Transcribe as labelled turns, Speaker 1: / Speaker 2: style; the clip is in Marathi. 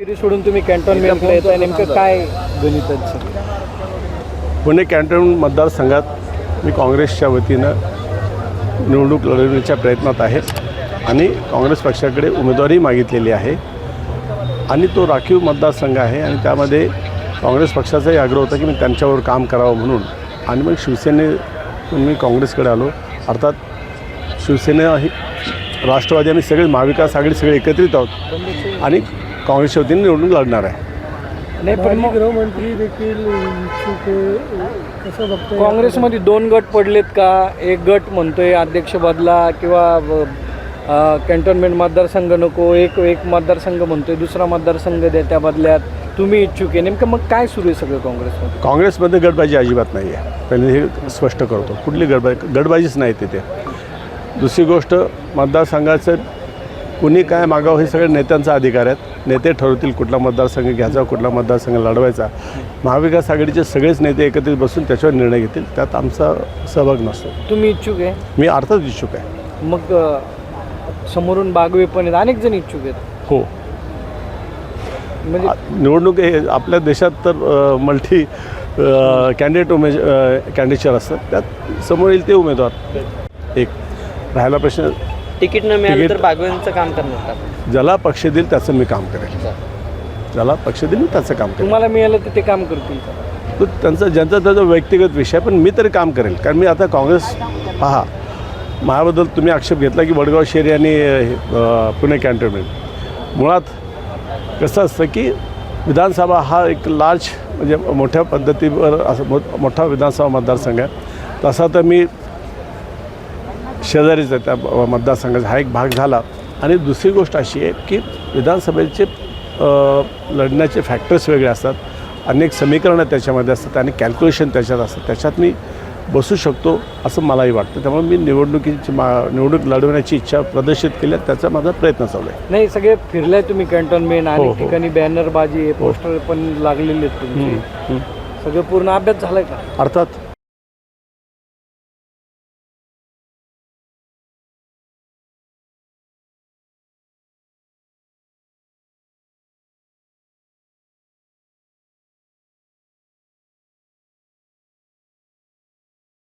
Speaker 1: सोडून तुम्ही कॅन्टॉनमेंटकडे येताय? नेमकं काय? गणिताचं.
Speaker 2: पुणे कॅन्टोन मतदारसंघात मी काँग्रेसच्या वतीनं निवडणूक लढवण्याच्या प्रयत्नात आहे आणि काँग्रेस पक्षाकडे उमेदवारी मागितलेली आहे आणि तो राखीव मतदारसंघ आहे आणि त्यामध्ये काँग्रेस पक्षाचाही आग्रह होता की मी त्यांच्यावर काम करावं म्हणून. आणि मग शिवसेनेतून मी काँग्रेसकडे आलो. अर्थात शिवसेना ही राष्ट्रवादी आणि सगळे महाविकास आघाडी सगळे एकत्रित आहोत. आणि काँग्रेसच्या वतीने निवडणूक लढणार आहे.
Speaker 1: नाही पण मग
Speaker 3: गृहमंत्री देखील इच्छुक. कसं
Speaker 1: काँग्रेसमध्ये दोन गट पडलेत का? एक गट म्हणतोय अध्यक्ष बदला किंवा कॅन्टोन्मेंट मतदारसंघ नको एक एक मतदारसंघ म्हणतोय दुसरा मतदारसंघ द्या त्या बदल्यात. तुम्ही इच्छुक आहे. नेमकं मग काय सुरू आहे सगळं काँग्रेसमध्ये?
Speaker 2: काँग्रेसमध्ये गटबाजी अजिबात नाही आहे पहिले हे स्पष्ट करतो. कुठली गटबाजी गटबाजीच नाही तिथे. दुसरी गोष्ट मतदारसंघाचं कुणी काय मागावं हे सगळे नेत्यांचा अधिकार आहेत. नेते ठरवतील कुठला मतदारसंघ घ्यायचा कुठला मतदारसंघ लढवायचा. महाविकास आघाडीचे सगळेच नेते एकत्रित बसून त्याच्यावर निर्णय घेतील. त्यात आमचा सहभाग नसतो.
Speaker 1: तुम्ही इच्छुक आहे?
Speaker 2: मी अर्थात इच्छुक आहे.
Speaker 1: मग समोरून बागवे पण आहेत. अनेक जण इच्छुक आहेत.
Speaker 2: हो.
Speaker 1: म्हणजे
Speaker 2: निवडणूक हे आपल्या देशात तर मल्टी कॅन्डिडेट उमे कॅन्डिडेचर असतात. त्यात समोर येईल ते उमेदवार. एक. राहिला प्रश्न
Speaker 4: तिकीट न मिळालं तर बागवेंचं काम करणार का
Speaker 2: ज्याला पक्ष देईल त्याचं मी काम करेल. ज्याला पक्ष देईल मी त्याचं काम करेल.
Speaker 1: तुम्हाला मिळालं तर ते काम करतील का?
Speaker 2: तो त्यांचा ज्यांचा त्याचा व्यक्तिगत विषय पण मी तरी काम करेल. कारण मी आता काँग्रेस पहा माझ्याबद्दल तुम्ही आक्षेप घेतला की वडगाव शेरी आणि अ, पुणे कॅन्टोन्मेंट. मुळात कसं असतं की विधानसभा हा एक लार्ज म्हणजे मोठ्या पद्धतीवर असं मो मोठा विधानसभा मतदारसंघ आहे. तसा तर मी शेजारीच त्या मतदारसंघाचा हा एक भाग झाला. आणि दुसरी गोष्ट अशी आहे की विधानसभेचे लढण्याचे फॅक्टर्स वेगळे असतात. अनेक समीकरणं त्याच्यामध्ये असतात आणि कॅल्क्युलेशन त्याच्यात असतात त्याच्यात मी बसू शकतो असं मलाही वाटतं. त्यामुळे मी निवडणुकीची मा निवडणूक लढवण्याची इच्छा प्रदर्शित केली. आहे, त्याचा माझा प्रयत्न चालू आहे.
Speaker 1: नाही सगळे फिरलाय तुम्ही कॅन्टोन्मेंट
Speaker 2: हो,
Speaker 1: अनेक
Speaker 2: हो.
Speaker 1: ठिकाणी बॅनरबाजी पोस्टर पण लागलेले आहेत तुमचे.
Speaker 2: हं.
Speaker 1: सगळं पूर्ण अभ्यास झालाय का?
Speaker 2: अर्थात